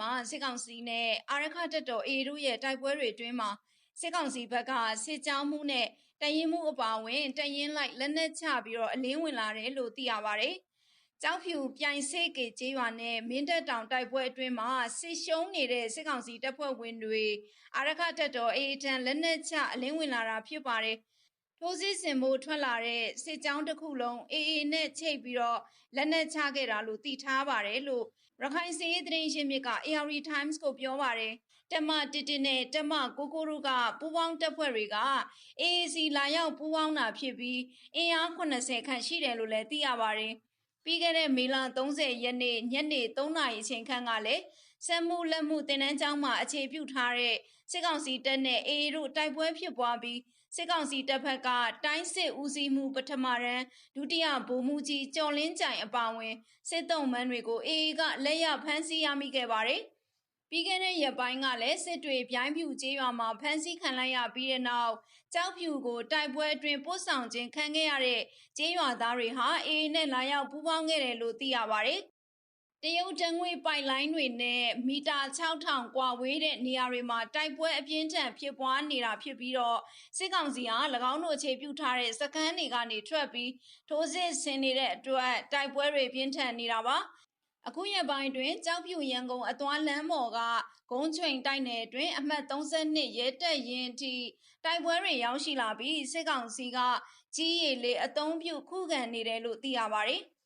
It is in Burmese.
မှာစစ်ကောင်စီနဲ့အာရခတပ်တော် AA တို့ရဲ့တိုက်ပွဲတွေအတွင်းမှာစစ်ကောင်စီဘက်ကစစ်ကြောင်းမှုနဲ့တရင်မှုအပါအဝင်တရင်လိုက်လက်နက်ချပြီးတော့အလင်းဝင်လာတယ်လို့သိရပါတယ်။ကြောက်ဖြူပြိုင်စေကေကျေးရွာနဲ့မင်းတပ်တောင်တိုက်ပွဲအတွင်းမှာစစ်ရှုံးနေတဲ့စစ်ကောင်စီတပ်ဖွဲ့ဝင်တွေအာရခတပ်တော် AA တန်လက်နက်ချအလင်းဝင်လာတာဖြစ်ပါတယ်။ ထိုးစစ်ဆင်မှုထွက်လာတဲ့စစ်ကြောင်းတစ်ခုလုံး AA နဲ့ချိတ်ပြီးတော့လက်နက်ချခဲ့တာလို့သိထားပါတယ်လို့ရခိုင်စစ်ရေးသတင်းရှင်မြစ်က AR Times ကိုပြောပါတယ်တမတစ်တစ်နဲ့တမကိုကိုတို့ကပူးပေါင်းတပ်ဖွဲ့တွေက AAC လာရောက်ပူးပေါင်းတာဖြစ်ပြီးအင်အား80ခန့်ရှိတယ်လို့လည်းသိရပါတယ်ပြီးခဲ့တဲ့မေလ30ရက်နေ့ညနေ3နာရီအချိန်ခန့်ကလည်း စက်မှုလက်မှုတင်နန်းကျောင်းမှာအခြေပြုထားတဲ့စစ်ကောင်စီတပ်နဲ့ AA တို့တိုက်ပွဲဖြစ်ပွားပြီးစစ်ကောင်စီတပ်ဖက်ကတိုင်းစစ်ဦးစီးမှုပထမရန်ဒုတိယဗိုလ်မှူးကြီးကျော်လင်းကြိုင်အပါအဝင်စစ်တုံးမန်းတွေကို AA ကလက်ရဖမ်းဆီးရမိခဲ့ပါတယ်။ပြီးခဲ့တဲ့ရက်ပိုင်းကလည်းစစ်တွေပြိုင်းဖြူကျေးရွာမှာဖမ်းဆီးခံလိုက်ရပြီးတဲ့နောက်ကြောက်ဖြူကိုတိုက်ပွဲအတွင်းပို့ဆောင်ခြင်းခံခဲ့ရတဲ့ကျေးရွာသားတွေဟာ AA နဲ့လာရောက်ပူးပေါင်းခဲ့တယ်လို့သိရပါတယ်။ တရုတ်တငွေပိုက်လိုင်းတွေနဲ့မီတာ6000กว่าဝေးတဲ့နေရာတွေမှာတိုက်ပွဲအပြင်းထန်ဖြစ်ပွားနေတာဖြစ်ပြီးတော့စစ်ကောင်စီဟာ၎င်းတို့အခြေပြုထားတဲ့စခန်းတွေကနေထွက်ပြီးထိုးစစ်ဆင်နေတဲ့အတွက်တိုက်ပွဲတွေပြင်းထန်နေတာပါအခုရက်ပိုင်းတွင်ကြောက်ဖြူရန်ကုန်အသွားလမ်းမော်ကဂုံးချွိန်တိုက်နယ်တွင်အမှတ်32ရဲတပ်ရင်အထိတိုက်ပွဲတွေရောက်ရှိလာပြီးစစ်ကောင်စီကကြီးရည်လေးအုံပြုခုခံနေတယ်လို့သိရပါတယ်။